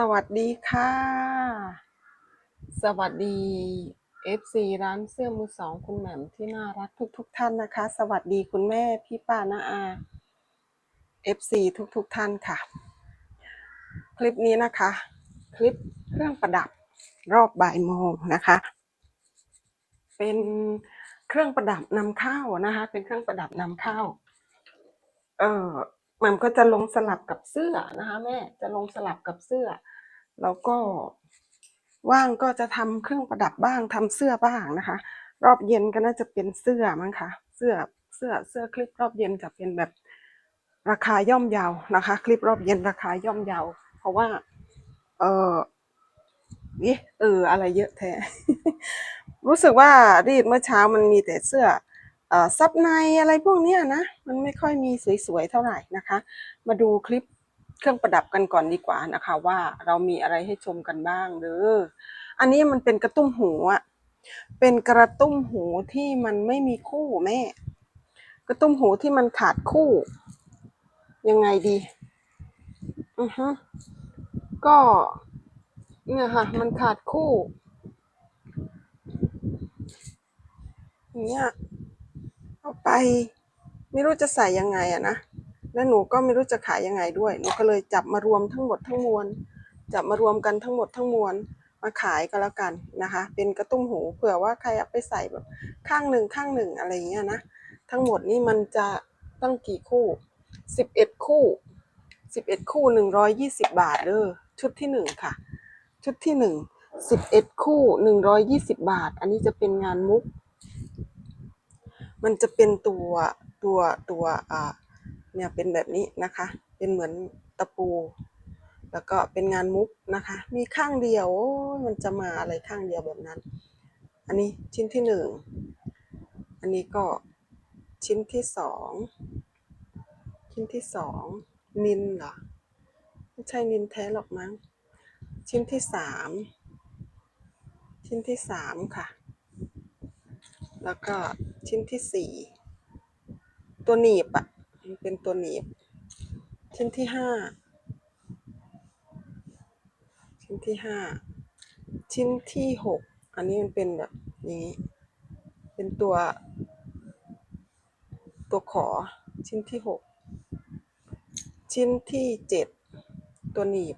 สวัสดีค่ะ สวัสดี FC ร้านเสื้อมือสองคุณแหม่มที่น่ารักทุกๆทท่านนะคะ สวัสดีคุณแม่พี่ป้าน้าอา FC ทุกๆทท่านค่ะ คลิปนี้นะคะ คลิปเครื่องประดับรอบบ่ายโมงนะคะ เป็นเครื่องประดับนำเข้านะคะ เป็นเครื่องประดับนำเข้า เออ มันก็จะลงสลับกับเสื้อนะคะแม่จะลงสลับกับเสื้อ แล้วก็ว่างก็จะทำเครื่องประดับบ้างทำเสื้อบ้างนะคะ รอบเย็นก็น่าจะเป็นเสื้อมั้งคะเสื้อเสื้อเสื้อคลิปรอบเย็นจะเป็นแบบราคาย่อมเยานะคะ คลิปรอบเย็นราคาย่อมเยาเพราะว่า เออนี่เอออะไรเยอะแท้ รู้สึกว่ารีดเมื่อเช้ามันมีแต่เสื้อ ซับในอะไรพวกนี้นะ มันไม่ค่อยมีสวยๆเท่าไหร่นะคะ มาดูคลิปเครื่องประดับกันก่อนดีกว่านะคะ ว่าเรามีอะไรให้ชมกันบ้างเด้ออันนี้มันเป็นกระตุ้มหูอะเป็นกระตุ้มหูที่มันไม่มีคู่แม่ กระตุ้มหูที่มันขาดคู่ ยังไงดีอือฮึก็เนี่ยค่ะ มันขาดคู่เงี้ย ไป ไม่รู้จะใส่ยังไงอะนะแล้วหนูก็ไม่รู้จะขายยังไงด้วยหนูก็เลยจับมารวมทั้งหมดทั้งมวลจับมารวมกันทั้งหมดทั้งมวลมาขายก็แล้วกันนะคะ เป็นกระตุ้มหูเผื่อว่าใครเอาไปใส่แบบข้างหนึ่งข้างหนึ่งอะไรอย่างเงี้ยนะทั้งหมดนี่มันจะตั้งกี่คู่สิบเอ็ดคู่สิบเอ็ดคู่หนึ่งร้อยยี่สิบบาทเด้อชุดที่หนึ่งค่ะ ชุดที่หนึ่งสิบเอ็ดคู่หนึ่งร้อยยี่สิบบาท อันนี้จะเป็นงานมุก มันจะเป็นตัวตัวตัวอ่าเนี่ยเป็นแบบนี้นะคะ เป็นเหมือนตะปู แล้วก็เป็นงานมุกนะคะ มีข้างเดียวมันจะมาอะไรข้างเดียวแบบนั้น อันนี้ชิ้นที่หนึ่งอันนี้ก็ชิ้นที่สองชิ้นที่สองนินเหรอไม่ใช่นินแท้หรอกมั้ง ชิ้นที่สามชิ้นที่สามค่ะ แล้วก็ชิ้นที่สี่ตัวหนีบอะมันเป็นตัวหนีบ ชิ้นที่ห้าชิ้นที่ห้าชิ้นที่หกอันนี้มันเป็นแบบนี้ เป็นตัวตัวขอชิ้นที่หกชิ้นที่เจ็ดตัวหนีบ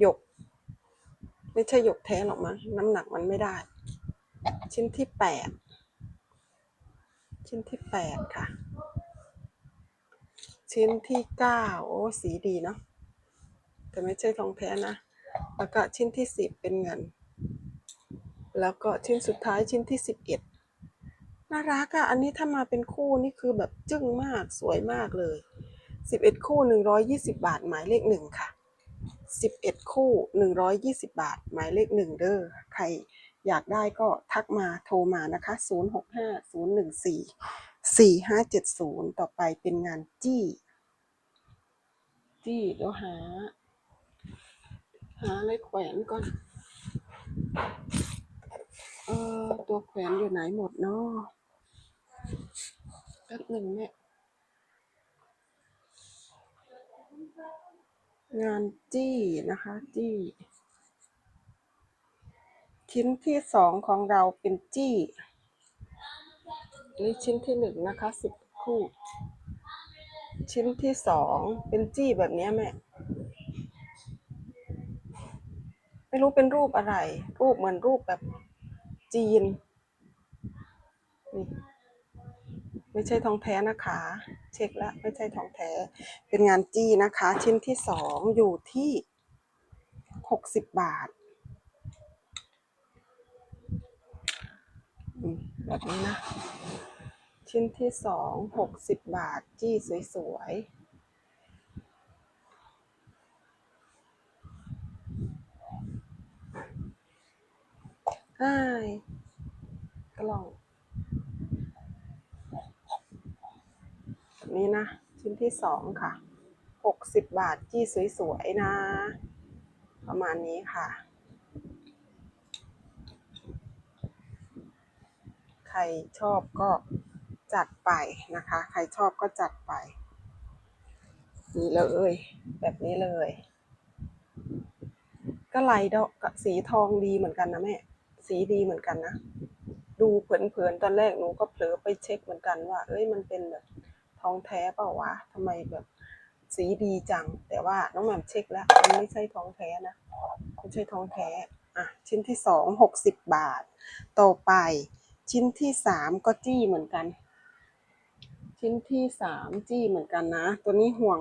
หยก ไม่ใช่หยกแท้หรอกมั้งน้ำหนักมันไม่ได้ ชิ้นที่แปด ชิ้นที่แปดค่ะ ชิ้นที่เก้าโอ้สีดีเนาะแต่ไม่ใช่ทองแท้นะ แล้วก็ชิ้นที่สิบเป็นเงิน แล้วก็ชิ้นสุดท้ายชิ้นที่สิบเอ็ดน่ารักอะอันนี้ถ้ามาเป็นคู่นี่คือแบบจึ้งมากสวยมากเลยสิบเอ็ดคู่หนึ่งร้อยยี่สิบาทหมายเลขหนึ่งค่ะสิบเอ็ดคู่หนึ่งร้อยยี่สิบาท หมายเลขหนึ่งเด้อใคร อยากได้ก็ทักมาโทรมานะคะศูนย์หกห้าศูนย์หนึ่งสี่สี่ห้าเจ็ดศูนย์ต่อไปเป็นงานจี้ จี้เดี๋ยวหา หาอะไรแขวนก่อน เออตัวแขวนอยู่ไหนหมดเนาะแป๊บหนึ่งเนี่ยงานจี้นะคะ จี้ ชิ้นที่สองของเราเป็นจี้นี่ชิ้นที่หนึ่งนะคะสิบคู่ ชิ้นที่สองเป็นจี้แบบนี้แม่ไม่รู้เป็นรูปอะไร รูปเหมือนรูปแบบจีนนี่ไม่ใช่ทองแท้นะคะ เช็คแล้วไม่ใช่ทองแท้ เป็นงานจี้นะคะ ชิ้นที่สองอยู่ที่หกสิบบาทอืม แบบนี้นะ ชิ้นที่สองหกสิบบาท จี้สวยๆอ้ายกล่องแบบนี้นะ ชิ้นที่สองค่ะหกสิบบาท จี้สวยๆนะ ประมาณนี้ค่ะ ใครชอบก็จัดไปนะคะ ใครชอบก็จัดไปนี่เลย แบบนี้เลย ก็ลายดอกสีทองดีเหมือนกันนะแม่ สีดีเหมือนกันนะ ดูเผินๆตอนแรกหนูก็เผลอไปเช็คเหมือนกันว่า เอ้ยมันเป็นแบบทองแท้เปล่าวะทำไมแบบสีดีจัง แต่ว่าน้องแหม่มเช็คแล้ว มันไม่ใช่ทองแท้นะไม่ใช่ทองแท้ อะ ชิ้นที่สองหกสิบบาท ต่อไป ชิ้นที่สามก็จี้เหมือนกัน ชิ้นที่สามจี้เหมือนกันนะ ตัวนี้ห่วง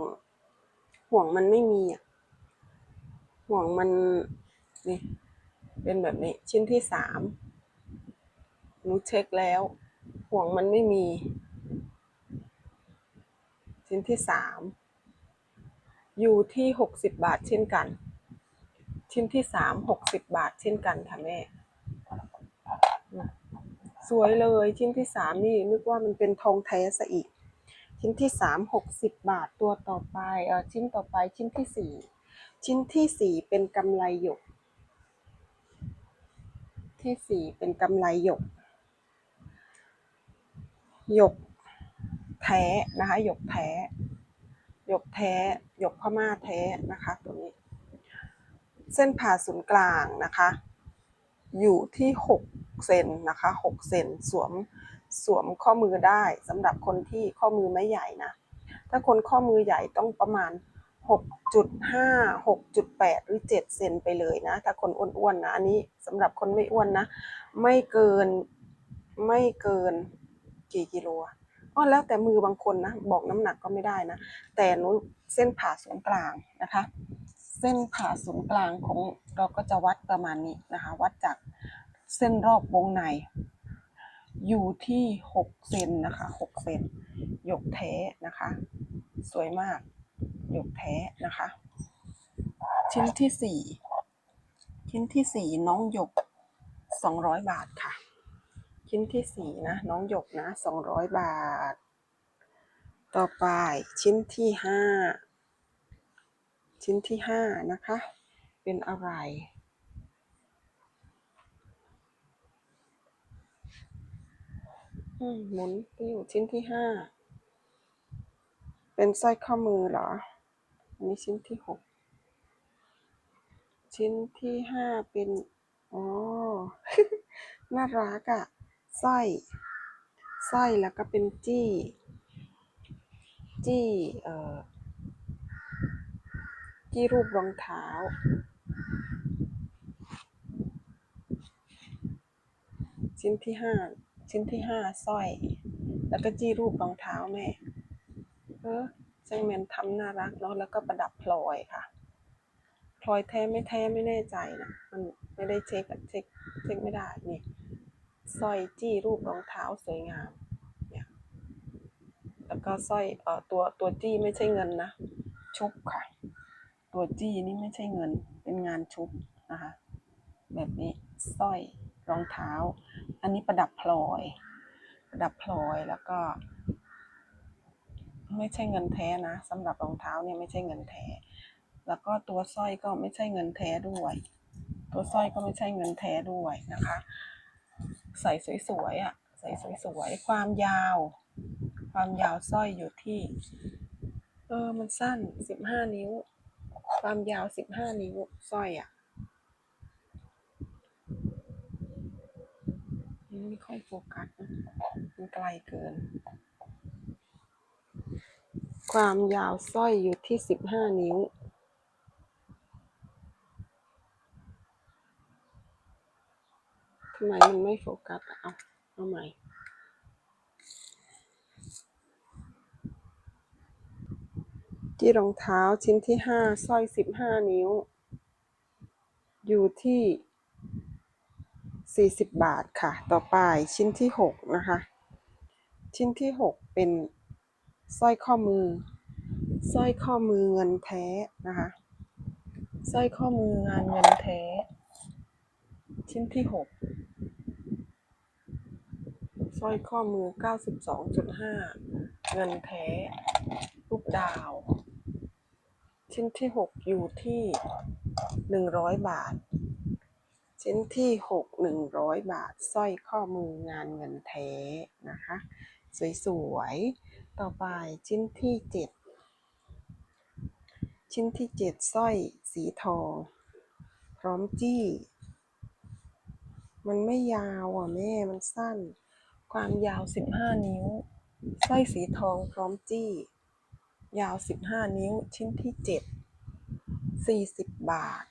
ห่วงมันไม่มีอะ ห่วงมันนี่เป็นแบบนี้ ชิ้นที่สามหนูเช็คแล้ว ห่วงมันไม่มี ชิ้นที่สามอยู่ที่หกสิบบาทเช่นกัน ชิ้นที่สามหกสิบบาทเช่นกันค่ะแม่ สวยเลยชิ้นที่สามนี่นึกว่ามันเป็นทองแท้ซะอีก ชิ้นที่สามหกสิบบาทตัวต่อไปเออชิ้นต่อไปชิ้นที่สี่ชิ้นที่สี่เป็นกำไรหยก ที่สี่เป็นกำไรหยก หยกแท้นะคะหยกแท้หยกแท้หยกพม่าแท้นะคะตัวนี้ เส้นผ่าศูนย์กลางนะคะ อยู่ที่หก เซนนะคะหกเซนสวมสวมข้อมือได้สำหรับคนที่ข้อมือไม่ใหญ่นะถ้าคนข้อมือใหญ่ต้องประมาณ 6.5 6.8 หรือ 7 เซนไปเลยนะ ถ้าคนอ้วนๆนะอันนี้สำหรับคนไม่อ้วนนะ ไม่เกินไม่เกินกี่กิโลอ๋อแล้วแต่มือบางคนนะ บอกน้ำหนักก็ไม่ได้นะ แต่นูเส้นผ่าศูนย์กลางนะคะ เส้นผ่าศูนย์กลางของเราก็จะวัดประมาณนี้นะคะ วัดจาก เส้นรอบวงใน อยู่ที่หกเซนนะคะหกเซนหยกแท้นะคะ สวยมาก หยกแท้นะคะ ชิ้นที่สี่ชิ้นที่สี่น้องหยกสองร้อยบาทค่ะ ชิ้นที่สี่นะ น้องหยกนะสองร้อยบาท ต่อไปชิ้นที่ห้าชิ้นที่ห้านะคะ เป็นอะไร อืม หมุนไปอยู่ชิ้นที่ห้า เป็นสร้อยข้อมือเหรอ อันนี้ชิ้นที่หก ชิ้นที่ห้าเป็น อ๋อ น่ารักอะ่ะสร้อย สร้อยแล้วก็เป็นจี้ จี้ เอ่อ จี้รูปรองเท้าชิ้นที่ห้า ชิ้นที่ห้าสร้อย แล้วก็จี้รูปรองเท้าแม่ เออช่งแมนทำน่ารักเนาะแล้วก็ประดับพลอยค่ะ พลอยแท้ไม่แท้ไม่แน่ใจนะมันไม่ได้เช็คเช็คเช็คไม่ได้นี่สร้อยจี้รูปรองเท้าสวยงามเนี่ยแล้วก็สร้อยเอ่อตัวตัวจี้ไม่ใช่เงินนะ ชุบค่ะ ตัวจี้นี่ไม่ใช่เงิน เป็นงานชุบนะคะ แบบนี้สร้อยรองเท้า อันนี้ประดับพลอย ประดับพลอยแล้วก็ ไม่ใช่เงินแท้นะสำหรับรองเท้าเนี่ยไม่ใช่เงินแท้ แล้วก็ตัวสร้อยก็ไม่ใช่เงินแท้ด้วย ตัวสร้อยก็ไม่ใช่เงินแท้ด้วยนะคะ ใส่สวยๆอะใส่สวยๆความยาว ความยาวสร้อยอยู่ที่ เออมันสั้นสิบห้านิ้ว ความยาวสิบห้านิ้วสร้อยอะมัน ไม่ค่อยโฟกัสมันไกลเกิน ความยาวสร้อยอยู่ที่สิบห้านิ้ว ทำไมมันไม่โฟกัสเอาเอาใหม่ที่รองเท้าชิ้นที่ห้าสร้อยสิบห้านิ้ว อยู่ที่ สี่สิบบาทค่ะ ต่อไปชิ้นที่หกนะคะ ชิ้นที่หกเป็นสร้อยข้อมือสร้อยข้อมือเงินแท้นะคะสร้อยข้อมืองานเงินแท้ ชิ้นที่หกสร้อยข้อมือเก้าสิบสองจุดห้าเงินแท้รูปดาว ชิ้นที่หกอยู่ที่หนึ่งร้อยบาท ชิ้นที่หกหนึ่งร้อยบาทสร้อยข้อมืองานเงินแท้นะคะ สวยๆ ต่อไปชิ้นที่เจ็ดชิ้นที่เจ็ดสร้อยสีทอง พร้อมจี้ มันไม่ยาวอะแม่ มันสั้น ความยาวสิบห้านิ้ว สร้อยสีทองพร้อมจี้ ยาวสิบห้านิ้วชิ้นที่เจ็ดสี่สิบบาท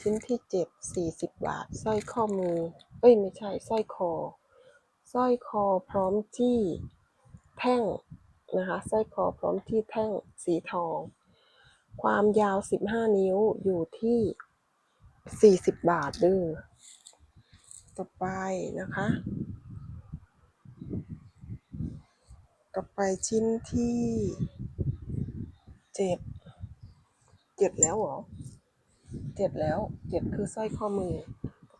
ชิ้นที่เจ็ดสี่สิบบาทสร้อยข้อมือ เอ้ยไม่ใช่สร้อยคอสร้อยคอพร้อมจี้แท่งนะคะสร้อยคอพร้อมที่แท่งสีทอง ความยาว 15 นิ้วอยู่ที่ 40 บาทเด้อต่อไปนะคะ ต่อไปชิ้นที่เจ็ดเจ็ดแล้วเหรอ เจ็ดแล้วเจ็ดคือสร้อยข้อมือ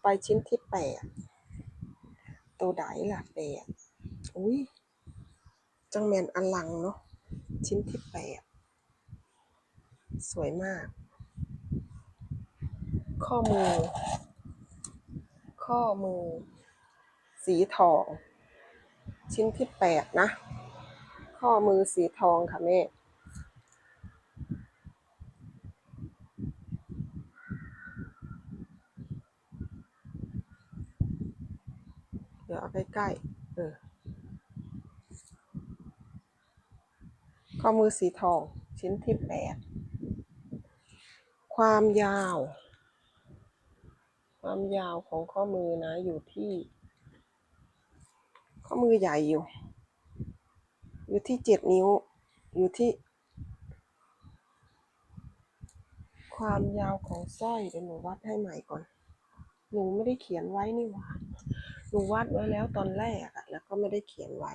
ไปชิ้นที่แปดตัวไหนล่ะแปดอุ้ยจังแมนอลังเนาะชิ้นที่แปดสวยมาก ข้อมือ ข้อมือ สีทอง ชิ้นที่แปดนะ ข้อมือสีทองค่ะแม่ เดี๋ยวเอาใกล้ๆเออข้อมือสีทองชิ้นที่แปดความยาว ความยาวของข้อมือนะอยู่ที่ ข้อมือใหญ่อยู่ อยู่ที่เจ็ดนิ้ว อยู่ที่ ความยาวของสร้อยเดี๋ยวหนูวัดให้ใหม่ก่อน หนูไม่ได้เขียนไว้นี่หว่า หนูวัดไว้แล้วตอนแรกอะแล้วก็ไม่ได้เขียนไว้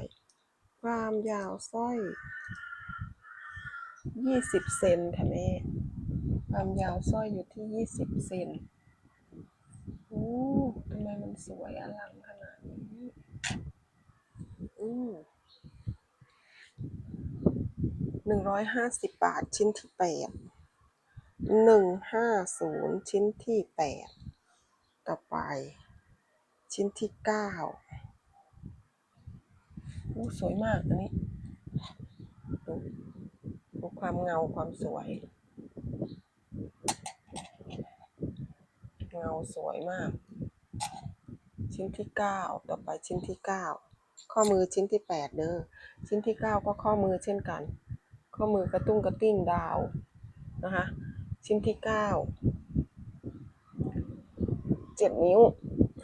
ความยาวสร้อยยี่สิบเซนค่ะแม่ ความยาวสร้อยอยู่ที่ยี่สิบเซนโอ้ทำไมมันสวยอลังขนาดนี้อืมหนึ่งร้อยห้าสิบบาทชิ้นที่แปดหนึ่งห้าศูนย์ชิ้นที่แปดต่อไป ชิ้นที่เก้าโอ้สวยมากอันนี้ดูดูความเงาความสวย เงาสวยมาก ชิ้นที่เก้าต่อไปชิ้นที่เก้าข้อมือชิ้นที่แปดเด้อชิ้นที่เก้าก็ข้อมือเช่นกัน ข้อมือกระตุ้งกระติ้งดาวนะคะชิ้นที่เก้าเจ็ดนิ้ว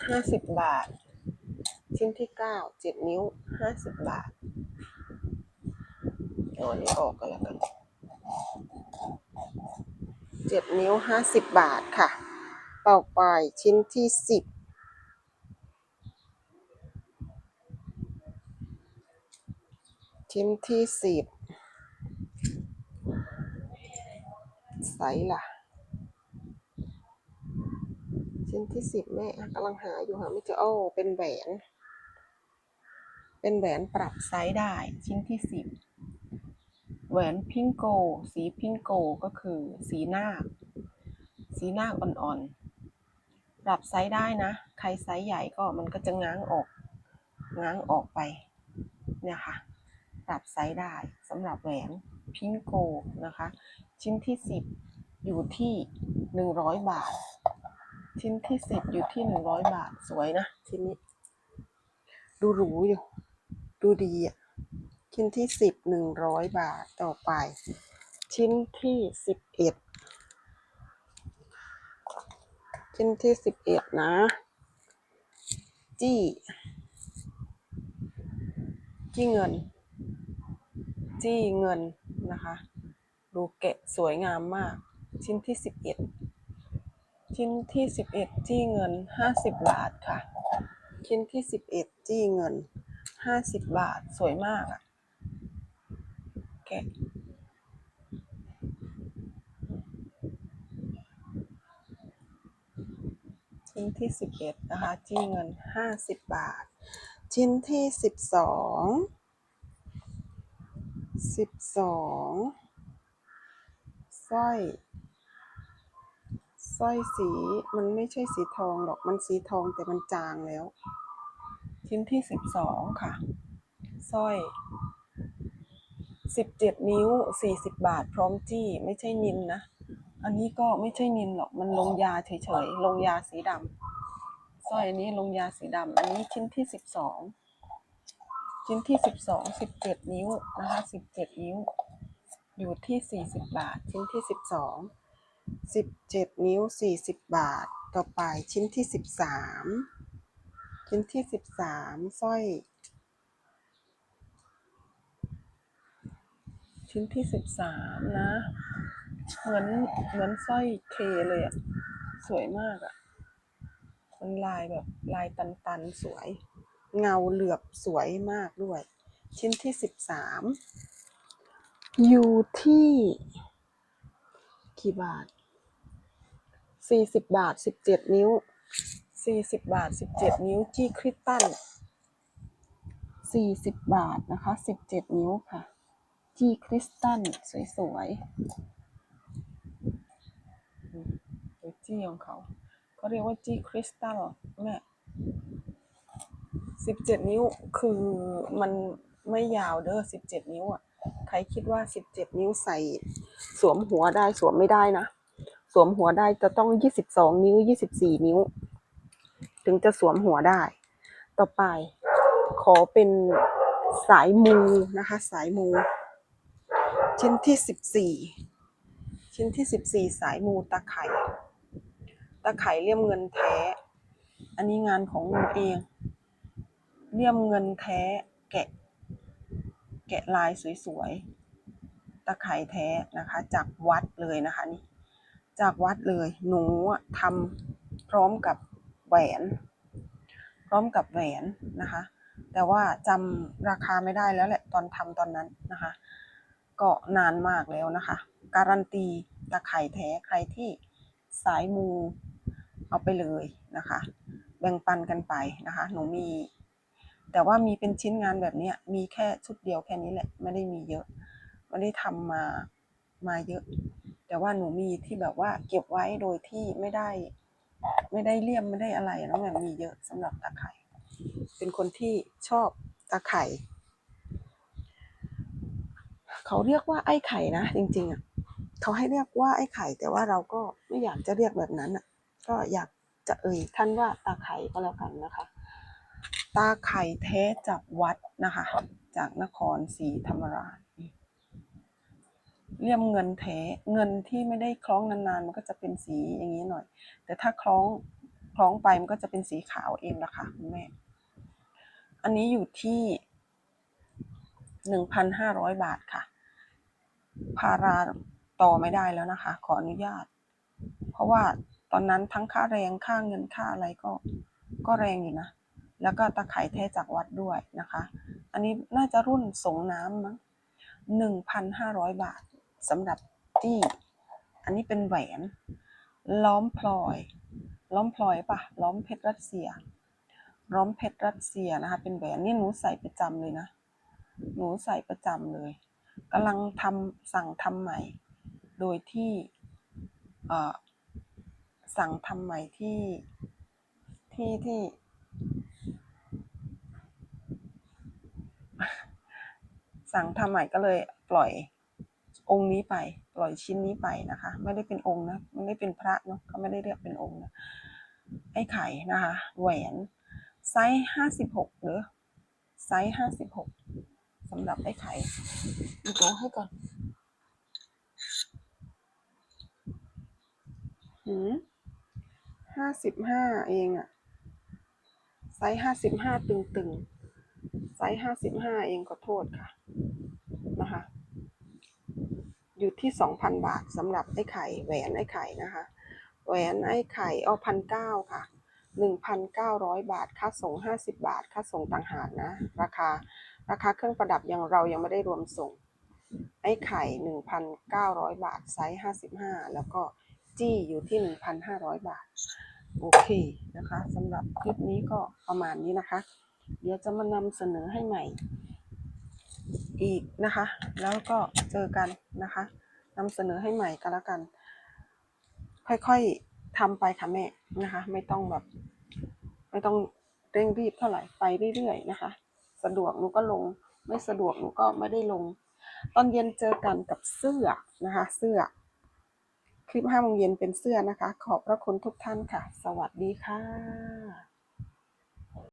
ห้าสิบบาท ชิ้นที่เก้าเจ็ดนิ้วห้าสิบบาทเอาอันนี้ออกกันแล้วกันเจ็ดนิ้วห้าสิบบาทค่ะ ต่อไปชิ้นที่สิบชิ้นที่สิบไซส์ล่ะ ชิ้นที่สิบแม่กำลังหาอยู่หาไม่เจอโอ้เป็นแหวน เป็นแหวนปรับไซส์ได้ชิ้นที่สิบแหวนพิงโก สีพิงโกก็คือสีหน้า สีหน้าอ่อนๆ ปรับไซส์ได้นะ ใครไซส์ใหญ่ก็มันก็จะง้างออก ง้างออกไป เนี่ยค่ะ ปรับไซส์ได้สำหรับแหวนพิงโกนะคะ ชิ้นที่ 10 อยู่ที่ 100 บาท ชิ้นที่10อยู่ที่100บาทสวยนะชิ้นนี้ ดูหรูอยู่ ดูดีอะ ชิ้นที่10 100บาทต่อไป ชิ้นที่11ชิ้นที่11นะ จี้จี้เงิน จี้เงินนะคะ ดูแกะสวยงามมาก ชิ้นที่สิบเอ็ด ชิ้นที่สิบเอ็ดจี้เงินห้าสิบบาทค่ะ ชิ้นที่สิบเอ็ดจี้เงินห้าสิบบาทสวยมากอะแกะชิ้นที่สิบเอ็ดนะคะจี้เงินห้าสิบบาท ชิ้นที่สิบสองสิบสองสร้อย สร้อยสีมันไม่ใช่สีทองหรอกมันสีทองแต่มันจางแล้ว ชิ้นที่สิบสองค่ะสร้อยสิบเจ็ดนิ้วสี่สิบบาท พร้อมจี้ไม่ใช่นินนะอันนี้ก็ไม่ใช่นินหรอกมันลงยาเฉยๆลงยาสีดำสร้อยอันนี้ลงยาสีดำอันนี้ชิ้นที่สิบสองชิ้นที่สิบสองสิบเจ็ดนิ้วนะคะสิบเจ็ดนิ้ว อยู่ที่สี่สิบบาท ชิ้นที่สิบสอง สิบเจ็ดนิ้วสี่สิบบาท ต่อไปชิ้นที่สิบสามชิ้นที่สิบสามสร้อย ชิ้นที่สิบสามนะ เหมือนเหมือนสร้อยเคเลยอะสวยมากอะมันลายแบบลายตันๆ สวย เงาเหลือบสวยมากด้วย ชิ้นที่สิบสามอยู่ที่กี่บาท สี่สิบบาทสิบเจ็ดนิ้วสี่สิบบาทสิบเจ็ดนิ้วจี้คริสตัลสี่สิบบาทนะคะสิบเจ็ดนิ้วค่ะ จี้คริสตัลสวยๆอืมดูจี้ของเขาเขาเรียกว่าจี้คริสตัลแม่สิบเจ็ดนิ้วคือมันไม่ยาวเด้อสิบเจ็ดนิ้วอะ ใครคิดว่าสิบเจ็ดนิ้วใส่สวมหัวได้สวมไม่ได้นะ วมหัวได้จะต้องยี่สิบสองนิ้วยี่สิบสี่นิ้ว ถึงจะสวมหัวได้ ต่อไป ขอเป็นสายมูนะคะ สายมู ชิ้นที่สิบสี่ชิ้นที่สิบสี่สายมูตะไคร่ตะไคร่เลี่ยมเงินแท้ อันนี้งานของหนูเอง เลี่ยมเงินแท้แกะ แกะลายสวยๆตะไคร่แท้นะคะ จากวัดเลยนะคะนี่ จากวัดเลย หนูทำพร้อมกับแหวน พร้อมกับแหวนนะคะ แต่ว่าจำราคาไม่ได้แล้วแหละตอนทำตอนนั้นนะคะ ก็นานมากแล้วนะคะ การันตีตะไคร่แท้ใครที่สายมูเอาไปเลยนะคะ แบ่งปันกันไปนะคะ หนูมี แต่ว่ามีเป็นชิ้นงานแบบนี้มีแค่ชุดเดียวแค่นี้แหละ ไม่ได้มีเยอะ ไม่ได้ทำมามาเยอะ แต่ว่าหนูมีที่แบบว่าเก็บไว้โดยที่ไม่ได้ ไม่ได้เลี่ยมไม่ได้อะไรน้องแหม่มมีเยอะสำหรับตะไคร่เป็นคนที่ชอบตะไคร่เขาเรียกว่าไอ้ไข่นะจริงๆอะเขาให้เรียกว่าไอ้ไข่ แต่ว่าเราก็ไม่อยากจะเรียกแบบนั้นอะ ก็อยากจะเอ่ยท่านว่าตาไข่ก็แล้วกันนะคะ ตาไข่แท้จากวัดนะคะ จากนครศรีธรรมราช เลี่ยมเงินแท้เงินที่ไม่ได้คล้องนานๆ มันก็จะเป็นสีอย่างนี้หน่อย แต่ถ้าคล้องคล้องไปมันก็จะเป็นสีขาวเองละค่ะคุณแม่ อันนี้อยู่ที่หนึ่งพันห้าร้อยบาทค่ะ พาราต่อไม่ได้แล้วนะคะ ขออนุญาต เพราะว่าตอนนั้นทั้งค่าแรงค่าเงินค่าอะไรก็ ก็แรงอยู่นะ แล้วก็ตะไคร่แท้จากวัดด้วยนะคะ อันนี้น่าจะรุ่นสงน้ำมั้งหนึ่งพันห้าร้อยบาท สำหรับจี้อันนี้เป็นแหวน ล้อมพลอย ล้อมพลอยปะล้อมเพชรรัสเซีย ล้อมเพชรรัสเซียนะคะ เป็นแหวนนี่หนูใส่ประจำเลยนะ หนูใส่ประจำเลยกำลังทำสั่งทำใหม่ โดยที่เอ่อสั่งทำใหม่ที่ที่ที่สั่งทำใหม่ก็เลยปล่อย องค์นี้ไป ปล่อยชิ้นนี้ไปนะคะ ไม่ได้เป็นองค์นะไม่ได้เป็นพระเนาะก็ไม่ได้เรียกเป็นองค์นะไอ้ไข่นะคะแหวนไซส์ห้าสิบหกหรือไซส์ห้าสิบหกสำหรับไอ้ไข่ดูตัวให้ก่อนหืมห้าสิบห้าเองอะไซส์ห้าสิบห้าตึงๆ ไซส์ห้าสิบห้าเองขอโทษค่ะ นะคะ อยู่ที่สองพันบาทสำหรับไอ้ไข่แหวนไอ้ไข่นะคะ แหวนไอ้ไข่เอาพันเก้าค่ะหนึ่งพันเก้าร้อยบาท ค่าส่งห้าสิบบาท ค่าส่งต่างหากนะ ราคา ราคาเครื่องประดับยังเรายังไม่ได้รวมส่ง ไอ้ไข่หนึ่งพันเก้าร้อยบาท ไซส์ห้าสิบห้าแล้วก็จี้อยู่ที่หนึ่งพันห้าร้อยบาท โอเคนะคะสำหรับคลิปนี้ก็ประมาณนี้นะคะ เดี๋ยวจะมานำเสนอให้ใหม่ อีกนะคะ แล้วก็เจอกันนะคะนำเสนอให้ใหม่กันแล้วกัน ค่อยๆทำไปค่ะแม่นะคะ ไม่ต้องแบบ ไม่ต้องเร่งรีบเท่าไหร่ไปเรื่อยๆนะคะ สะดวกหนูก็ลง ไม่สะดวกหนูก็ไม่ได้ลง ตอนเย็นเจอกันกับเสื้อนะคะ เสื้อ คลิป5โมงเย็นเป็นเสื้อนะคะ ขอบพระคุณทุกท่านค่ะ สวัสดีค่ะ